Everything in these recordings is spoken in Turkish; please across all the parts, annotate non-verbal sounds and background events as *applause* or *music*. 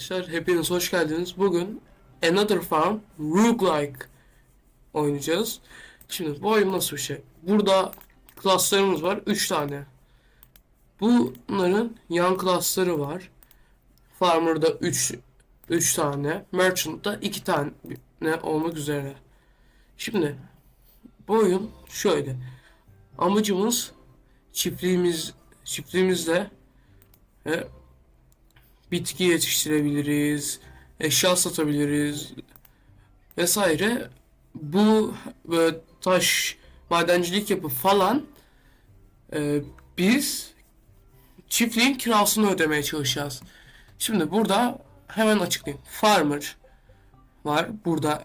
Arkadaşlar hepiniz hoş geldiniz. Bugün Another Farm Roguelike oynayacağız. Şimdi bu oyun nasıl bir şey? Burada klaslarımız var. 3 tane. Bunların yan klasları var. Farmer'da 3 3 tane. Merchant'da 2 tane olmak üzere. Şimdi bu oyun şöyle. Amacımız çiftliğimiz çiftliğimizle e, bitki yetiştirebiliriz, eşya satabiliriz vesaire. Bu böyle taş madencilik yapıp falan e, biz çiftliğin kirasını ödemeye çalışacağız. Şimdi burada hemen açıklayayım. Farmer var burada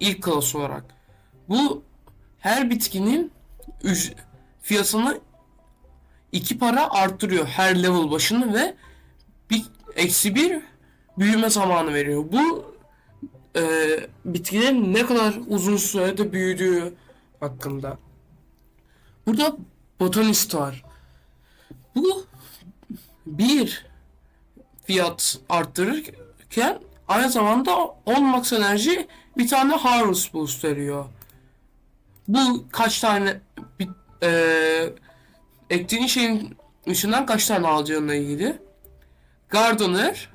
ilk klas olarak. Bu her bitkinin fiyatını iki para arttırıyor her level başını ve eksi bir büyüme zamanı veriyor. Bu e, bitkilerin ne kadar uzun sürede büyüdüğü hakkında. Burada botanist var. Bu bir fiyat arttırırken aynı zamanda 10 max enerji bir tane harvest boost veriyor. Bu kaç tane bir, e, ektiğin şeyin içinden kaç tane alacağına ilgili. Gardener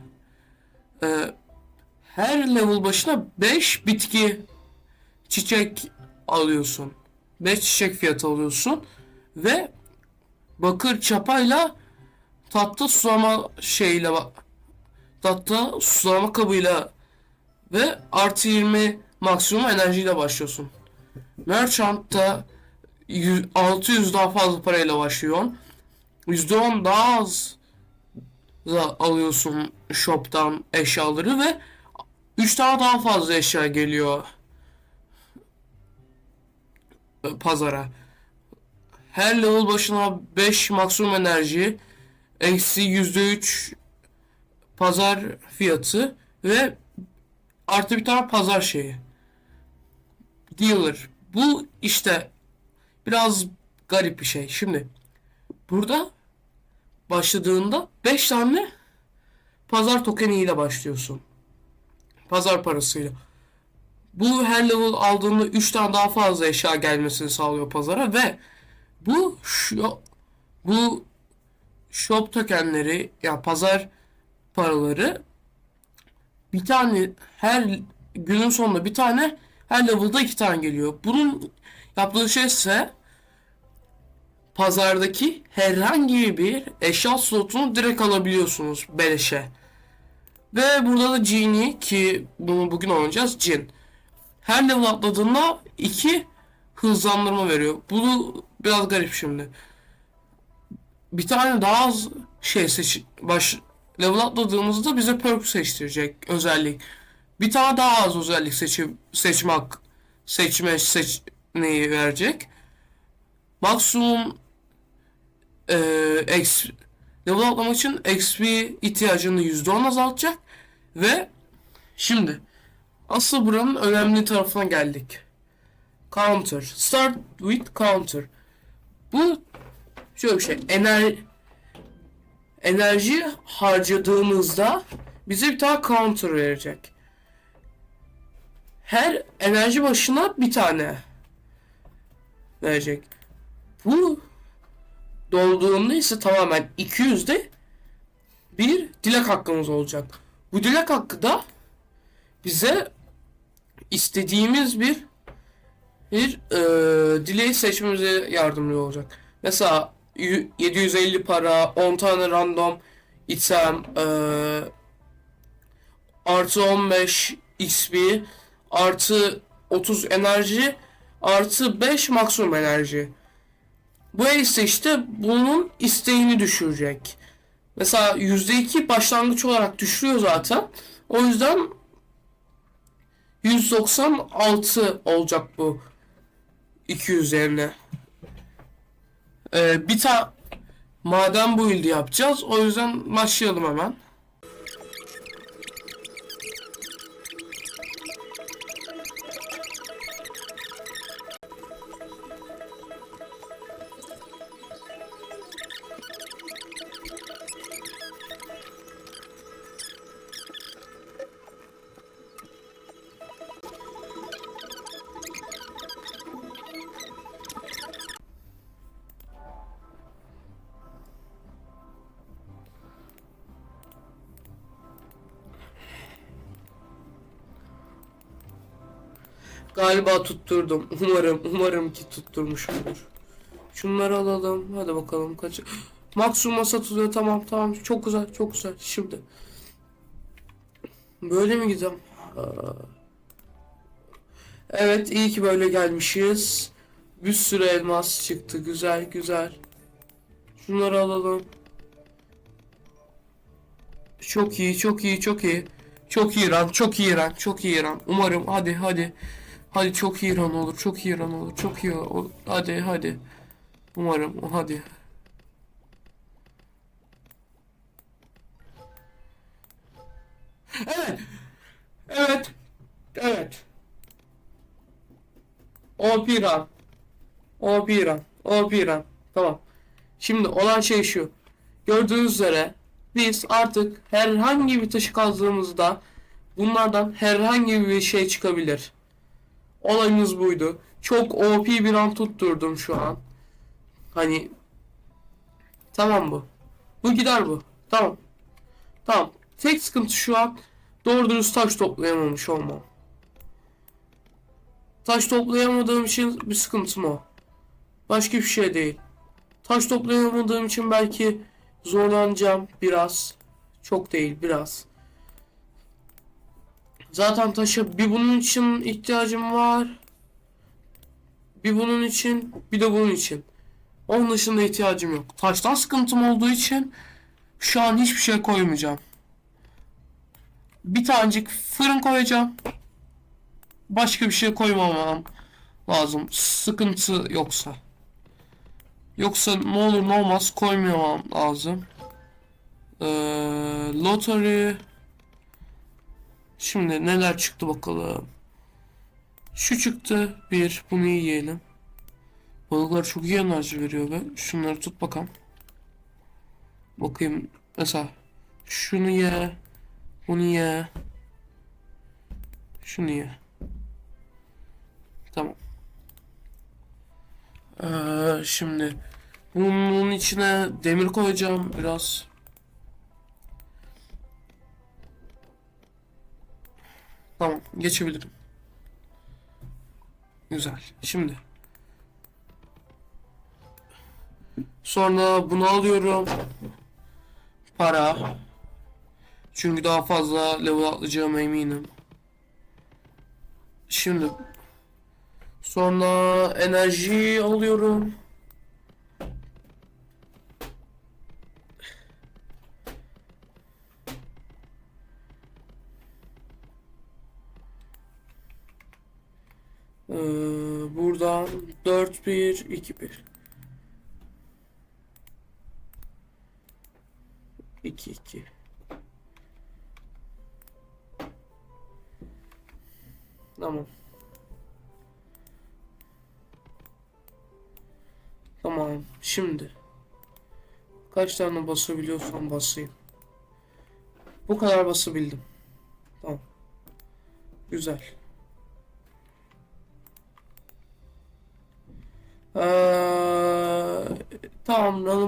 e, her level başına 5 bitki çiçek alıyorsun. 5 çiçek fiyatı alıyorsun ve bakır çapayla tatlı sulama şeyle tatlı sulama kabıyla ve artı 20 maksimum enerjiyle başlıyorsun. Merchant'ta 100 600 daha fazla parayla başlıyor. %10 daha az alıyorsun shop'tan eşyaları ve 3 tane daha fazla eşya geliyor pazara. Her level başına 5 maksimum enerji eksi %3 pazar fiyatı ve artı bir tane pazar şeyi. Dealer. Bu işte biraz garip bir şey. Şimdi burada başladığında 5 tane pazar tokeniyle başlıyorsun. Pazar parasıyla. Bu her level aldığında 3 tane daha fazla eşya gelmesini sağlıyor pazara ve bu şu bu shop tokenleri ya pazar paraları bir tane her günün sonunda bir tane her level'da iki tane geliyor. Bunun yaptığı şey ise pazardaki herhangi bir eşya slotunu direkt alabiliyorsunuz beleşe. Ve burada da Genie ki bunu bugün oynayacağız Cin. Her level atladığında iki hızlandırma veriyor. Bu biraz garip şimdi. Bir tane daha az şey seç baş level atladığımızda bize perk seçtirecek özellik. Bir tane daha az özellik seçim seçmek seçme seçeneği verecek. Maksimum e, X level atlamak için XP ihtiyacını %10 azaltacak ve şimdi asıl buranın önemli tarafına geldik. Counter. Start with counter. Bu şöyle bir şey. Ener enerji harcadığımızda bize bir tane counter verecek. Her enerji başına bir tane verecek. Bu dolduğunda ise tamamen 200'de bir dilek hakkımız olacak. Bu dilek hakkı da bize istediğimiz bir bir e, dileği seçmemize yardımcı olacak. Mesela 750 para, 10 tane random item, e, artı 15 XP, artı 30 enerji, artı 5 maksimum enerji. Bu ise işte bunun isteğini düşürecek. Mesela %2 başlangıç olarak düşürüyor zaten. O yüzden 196 olacak bu 200 üzerine. Ee, bir tane maden build yapacağız. O yüzden başlayalım hemen. Galiba tutturdum. Umarım, umarım ki tutturmuşumdur. Şunları alalım. Hadi bakalım kaç. *gasps* Maksimuma satılıyor. Tamam tamam. Çok güzel çok güzel. Şimdi. Böyle mi gideceğim? Evet iyi ki böyle gelmişiz. Bir sürü elmas çıktı. Güzel güzel. Şunları alalım. Çok iyi çok iyi çok iyi. Çok iyi ran çok iyi ran çok iyi ran. Umarım hadi hadi. Hadi çok iyi ran olur çok iyi ran olur çok iyi olur. Hadi hadi. Umarım hadi. Evet. Evet. Evet. O piran. O piran. O piran. Tamam. Şimdi olan şey şu. Gördüğünüz üzere biz artık herhangi bir taşı kazdığımızda bunlardan herhangi bir şey çıkabilir. Olayımız buydu. Çok OP bir an tutturdum şu an. Hani tamam bu. Bu gider bu. Tamam. Tamam. Tek sıkıntı şu an doğru dürüst taş toplayamamış olmam. Taş toplayamadığım için bir sıkıntım o. Başka bir şey değil. Taş toplayamadığım için belki zorlanacağım biraz. Çok değil biraz. Zaten taşa bir bunun için ihtiyacım var. Bir bunun için bir de bunun için. Onun dışında ihtiyacım yok. Taştan sıkıntım olduğu için şu an hiçbir şey koymayacağım. Bir tanecik fırın koyacağım. Başka bir şey koymamam lazım. Sıkıntı yoksa. Yoksa ne olur ne olmaz koymamam lazım. Ee, lottery. Şimdi neler çıktı bakalım. Şu çıktı. Bir. Bunu yiyelim. Balıklar çok iyi enerji veriyor be. Şunları tut bakalım. Bakayım. Mesela şunu ye. Bunu ye. Şunu ye. Tamam. Ee, şimdi bunun içine demir koyacağım biraz. Tamam, geçebilirim. Güzel. Şimdi. Sonra bunu alıyorum. Para. Çünkü daha fazla level atlayacağıma eminim. Şimdi Sonra enerji alıyorum. Ee, buradan 4 1 2 1 2 2 Tamam. Tamam. Şimdi. Kaç tane basabiliyorsam basayım. Bu kadar basabildim. Tamam. Güzel.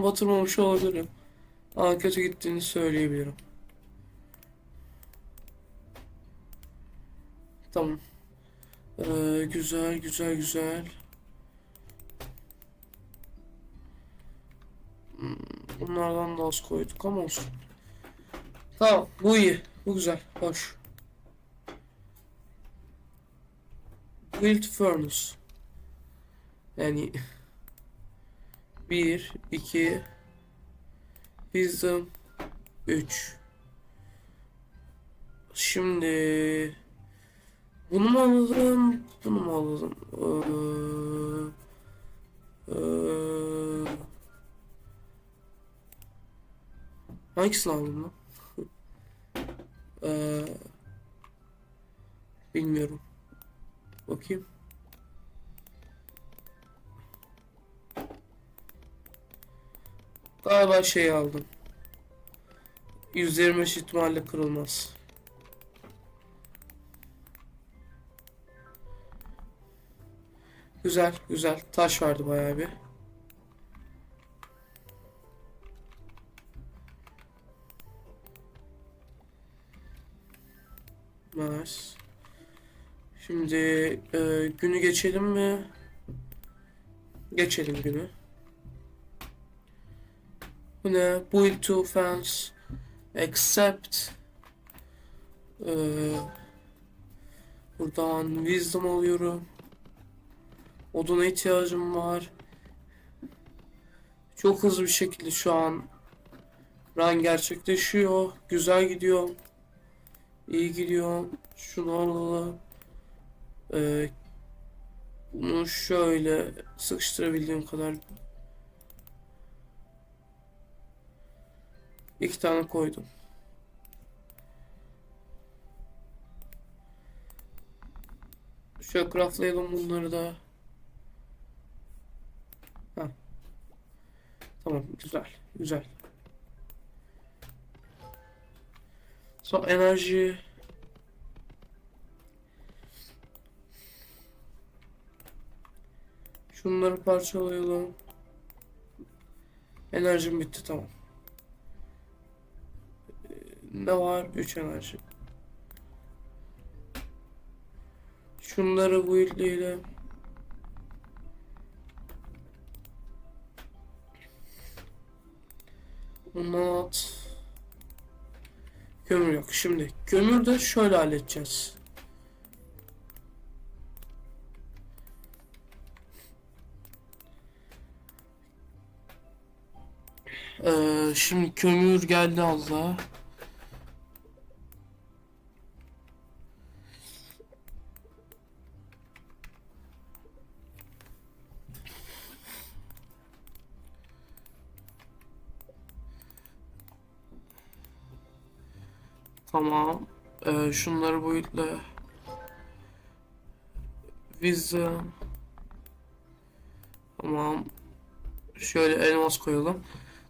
Batırmamış olabilirim. Ama kötü gittiğini söyleyebilirim. Tamam. Ee, güzel güzel güzel. Hmm, Bunlardan da az koyduk ama olsun. Tamam bu iyi. Bu güzel. Hoş. Build furnace. Yani bir, iki, wisdom, üç. Şimdi bunu mu alalım? Bunu mu alalım? Ee, ee, hangisini alalım lan? *laughs* ee, bilmiyorum. Bakayım. Galiba şey aldım. 125 ihtimalle kırılmaz. Güzel, güzel. Taş vardı bayağı bir. Nice. Şimdi e, günü geçelim mi? Geçelim günü. Bu ne? Build to fence. Accept. E, buradan wisdom alıyorum. Oduna ihtiyacım var. Çok hızlı bir şekilde şu an run gerçekleşiyor. Güzel gidiyor. İyi gidiyor. Şunu alalım. Ee, bunu şöyle sıkıştırabildiğim kadar iki tane koydum. Şöyle craftlayalım bunları da. Ha. Tamam güzel güzel. Son enerji Şunları parçalayalım. Enerjim bitti tamam. Ne var? 3 enerji. Şunları buildleyelim. Bundan at. Kömür yok. Şimdi kömür de şöyle halledeceğiz. Ee, şimdi kömür geldi Allah. Tamam. Ee, şunları boyutla. Wisdom. Tamam. Şöyle elmas koyalım.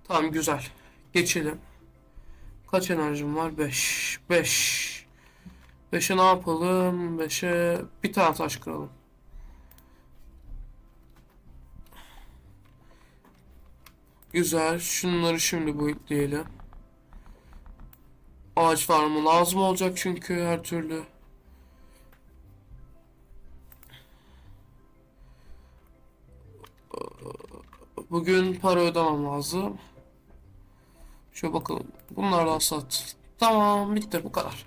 Tamam güzel. Geçelim. Kaç enerjim var? 5. 5. 5'e ne yapalım? 5'e bir tane taş kıralım. Güzel. Şunları şimdi boyutlayalım. Ağaç farmı lazım olacak çünkü her türlü. Bugün para ödemem lazım. Şöyle bakalım. Bunlar da sat. Tamam bitti bu kadar.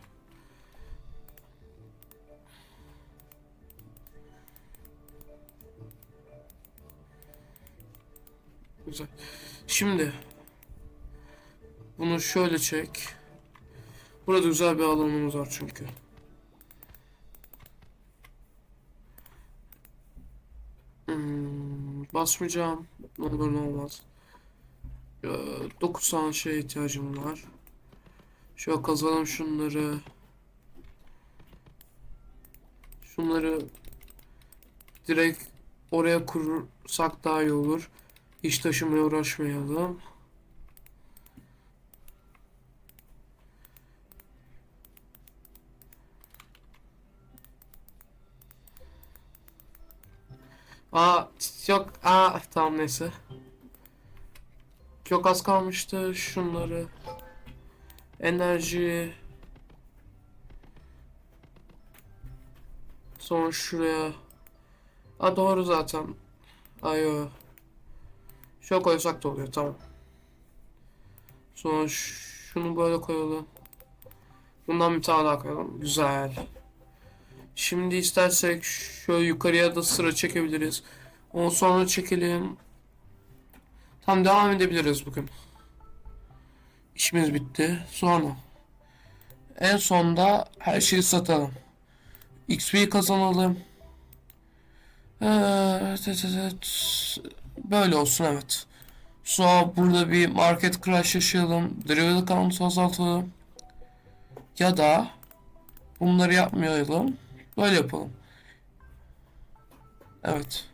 Güzel. Şimdi bunu şöyle çek. Burada güzel bir alanımız var çünkü. Hmm, basmayacağım. Ne olmaz. 9 tane şeye ihtiyacım var. Şöyle kazalım şunları. Şunları direkt oraya kurursak daha iyi olur. İş taşımaya uğraşmayalım. Aa yok aa tamam neyse. Çok az kalmıştı şunları. Enerji. Sonra şuraya. Aa doğru zaten. Ayo. Şöyle koysak da oluyor tamam. Sonra şunu böyle koyalım. Bundan bir tane daha koyalım. Güzel. Şimdi istersek şöyle yukarıya da sıra çekebiliriz. Ondan sonra çekelim. Tam devam edebiliriz bugün. İşimiz bitti. Sonra en sonda her şeyi satalım. XP kazanalım. Evet. Böyle olsun evet. Sonra burada bir market crash yaşayalım. Drivel count'u azaltalım. Ya da bunları yapmayalım. Böyle yapalım. Evet.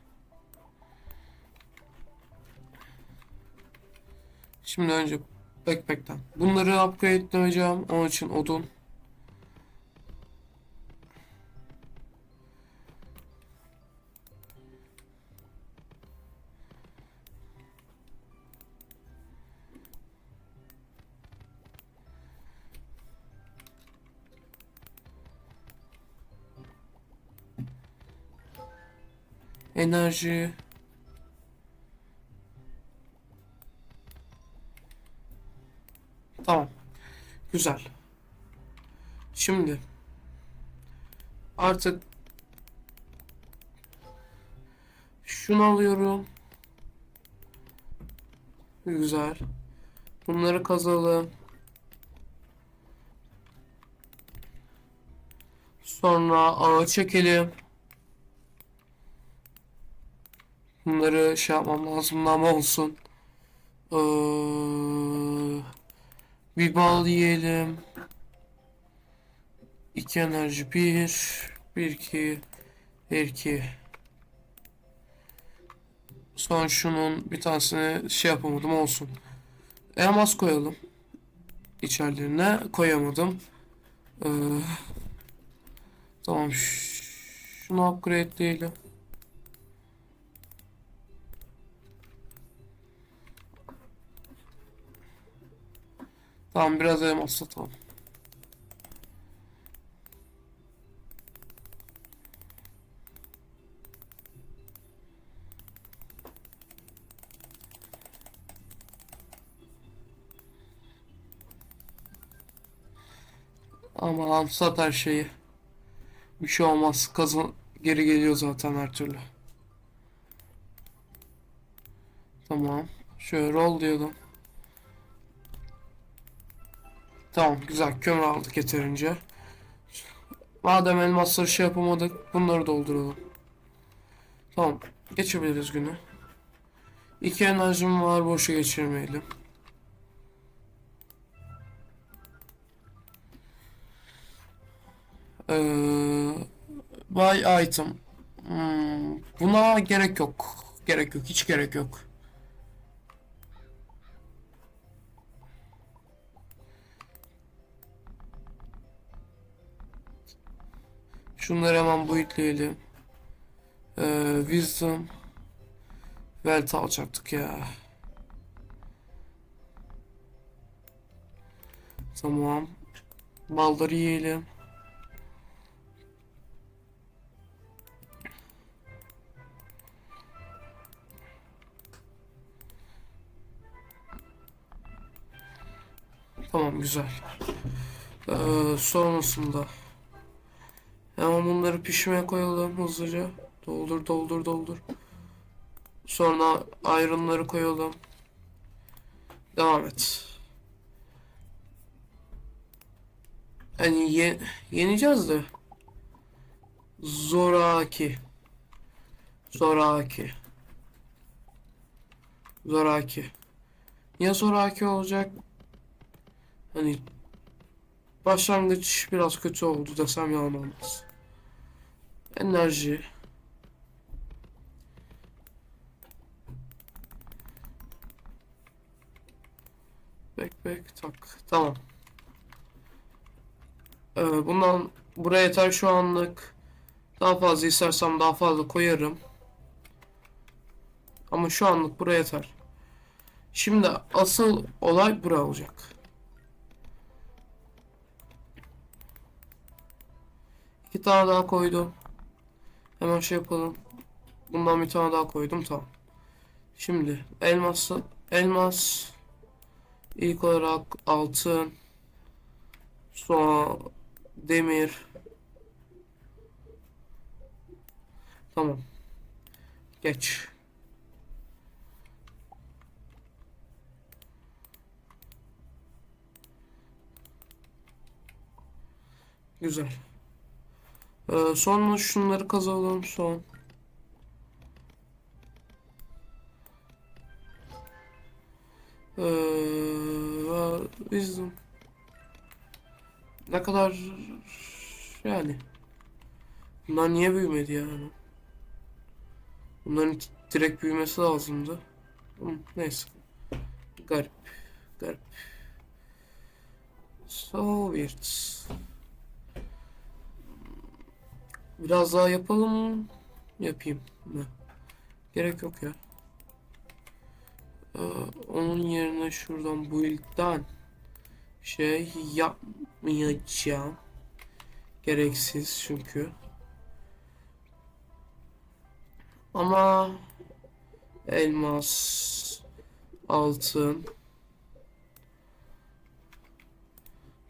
Şimdi önce backpack'ten. Bunları upgrade'lemeyeceğim. Onun için odun. Enerji Tamam. Güzel. Şimdi artık şunu alıyorum. Güzel. Bunları kazalım. Sonra ağa çekelim. Bunları şey yapmam lazım ama olsun. Ee, bir bal yiyelim. İki enerji bir. Bir iki. Bir iki. Son şunun bir tanesini şey yapamadım olsun. Elmas koyalım. İçerilerine koyamadım. Ee, tamam. Şunu upgrade'leyelim. Tamam biraz elmas satalım. Ama sat her şeyi. Bir şey olmaz. Kazan geri geliyor zaten her türlü. Tamam. Şöyle roll diyordum. Tamam güzel kömür aldık yeterince. Madem elmasları şey yapamadık bunları dolduralım. Tamam geçebiliriz günü. İki enerjim var boşa geçirmeyelim. Ee, buy item. Hmm, buna gerek yok. Gerek yok. Hiç gerek yok. Şunları hemen boyutlayalım. Ee, wisdom. Wealth alacaktık ya. Tamam. Balları yiyelim. Tamam güzel. Ee, sonrasında hemen bunları pişmeye koyalım hızlıca. Doldur doldur doldur. Sonra ayrımları koyalım. Devam et. Yani ye yeneceğiz de. Zoraki. Zoraki. Zoraki. Niye zoraki olacak? Hani başlangıç biraz kötü oldu desem yalan olmaz. Enerji. Bek bek tak. Tamam. Ee, bundan buraya yeter şu anlık. Daha fazla istersem daha fazla koyarım. Ama şu anlık buraya yeter. Şimdi asıl olay bura olacak. İki tane daha koydum. Hemen şey yapalım. Bundan bir tane daha koydum tamam. Şimdi elması elmas ilk olarak altın sonra demir tamam geç güzel ee, sonra şunları kazalım son. Ee, wisdom ne kadar yani. Bunlar niye büyümedi yani? Bunların direkt büyümesi lazımdı. Neyse. Garip garip. So weird biraz daha yapalım yapayım mı gerek yok ya Ee, onun yerine şuradan build'den şey yapmayacağım. Gereksiz çünkü. Ama elmas, altın,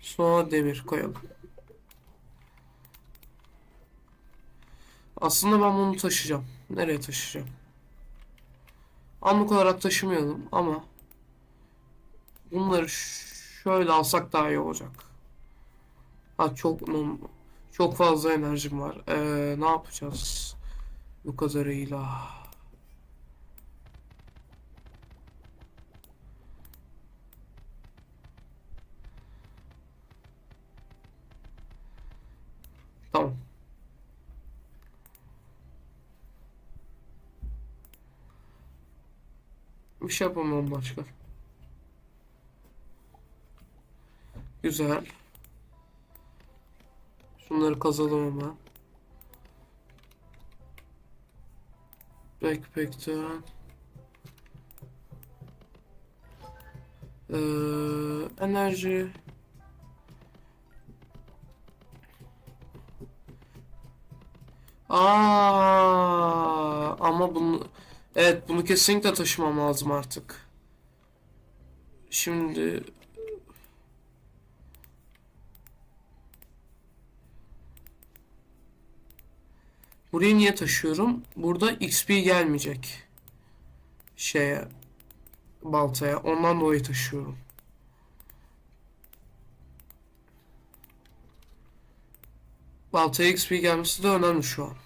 sonra demir koyalım. Aslında ben bunu taşıyacağım. Nereye taşıyacağım? Anlık olarak taşımayalım ama bunları şöyle alsak daha iyi olacak. Ha çok çok fazla enerjim var. Ee, ne yapacağız? Bu kadarıyla. Tamam. Bir şey yapamam başka. Güzel. Şunları kazalım hemen. Backpack'ten. Ee, enerji. Aa, ama bunu evet bunu kesinlikle taşımam lazım artık. Şimdi Burayı niye taşıyorum? Burada XP gelmeyecek. Şeye baltaya. Ondan dolayı taşıyorum. Baltaya XP gelmesi de önemli şu an.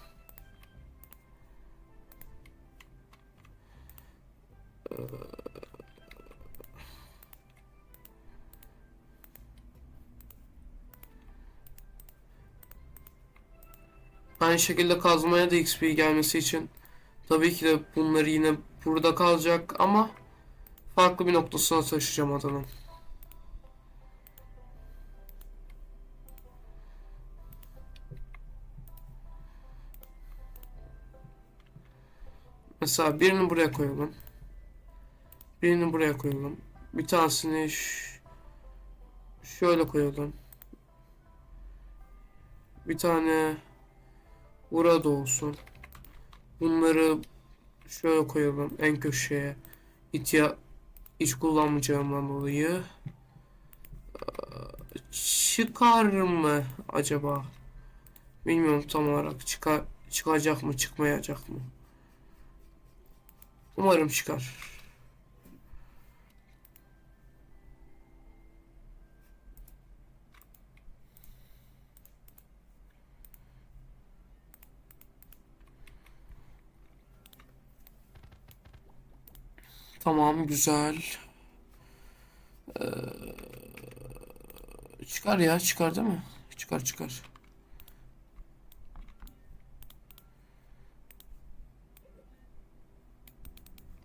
Aynı şekilde kazmaya da XP gelmesi için tabii ki de bunları yine burada kalacak ama farklı bir noktasına taşıyacağım adanın. Mesela birini buraya koyalım. Birini buraya koyalım. Bir tanesini şöyle koyalım. Bir tane burada olsun. Bunları şöyle koyalım en köşeye. İhtiya hiç kullanmayacağımdan dolayı. Ee, Çıkar mı acaba? Bilmiyorum tam olarak çıkar çıkacak mı çıkmayacak mı? Umarım çıkar. Tamam güzel. Ee, çıkar ya çıkar değil mi? Çıkar çıkar.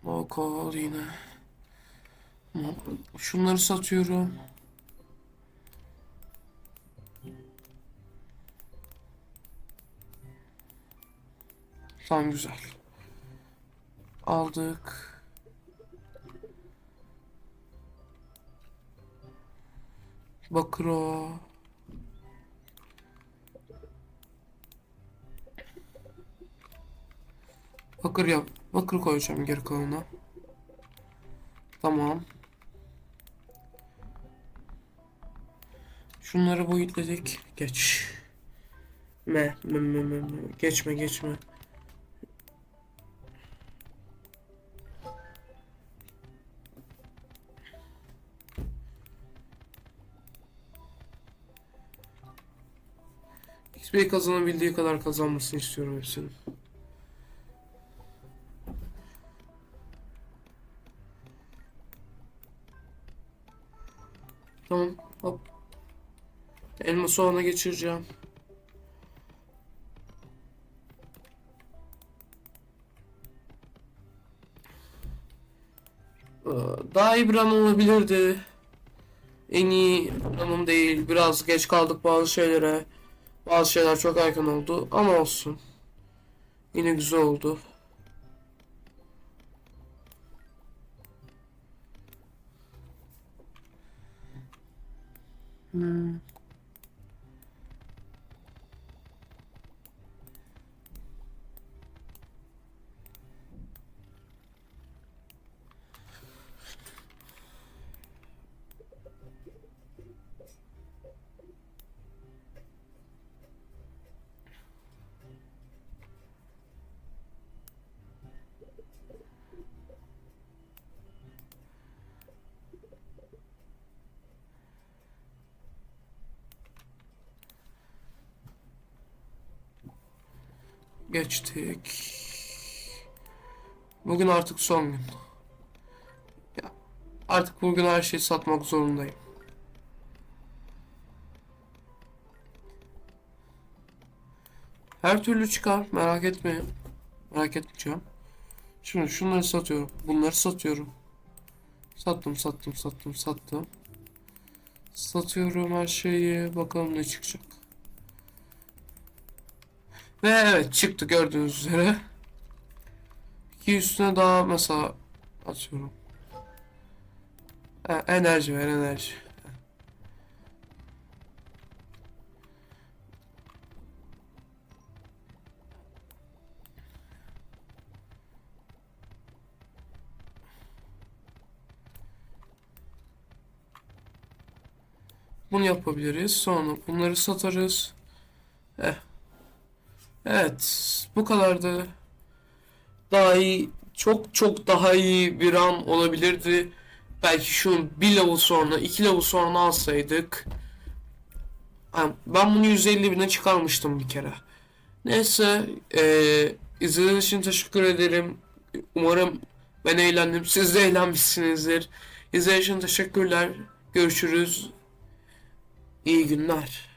O kol yine. Şunları satıyorum. Tamam güzel. Aldık. Bakır o. Bakır yap. Bakır koyacağım geri kalanına. Tamam. Şunları boyutladık. Geç. Me, me, me, me, me. Geçme, geçme. XP kazanabildiği kadar kazanmasını istiyorum hepsinin. Tamam, hop. Elma soğana geçireceğim. Ee, Daha iyi bir an olabilirdi. En iyi anım değil. Biraz geç kaldık bazı şeylere. Bazı şeyler çok erken oldu ama olsun. Yine güzel oldu. Hmm. Geçtik. Bugün artık son gün. Ya, artık bugün her şeyi satmak zorundayım. Her türlü çıkar merak etmeyin. Merak etmeyeceğim. Şimdi şunları satıyorum. Bunları satıyorum. Sattım sattım sattım sattım. Satıyorum her şeyi. Bakalım ne çıkacak. Ve evet çıktı gördüğünüz üzere. İki üstüne daha mesela atıyorum. Ha, enerji ver enerji. Bunu yapabiliriz. Sonra bunları satarız. Eh. Evet. Bu kadardı. Daha iyi, çok çok daha iyi bir RAM olabilirdi. Belki şu bir level sonra, iki level sonra alsaydık. Ben bunu 150 bine çıkarmıştım bir kere. Neyse, eee izlediğiniz için teşekkür ederim. Umarım ben eğlendim. Siz de eğlenmişsinizdir. İzlediğiniz için teşekkürler. Görüşürüz. İyi günler.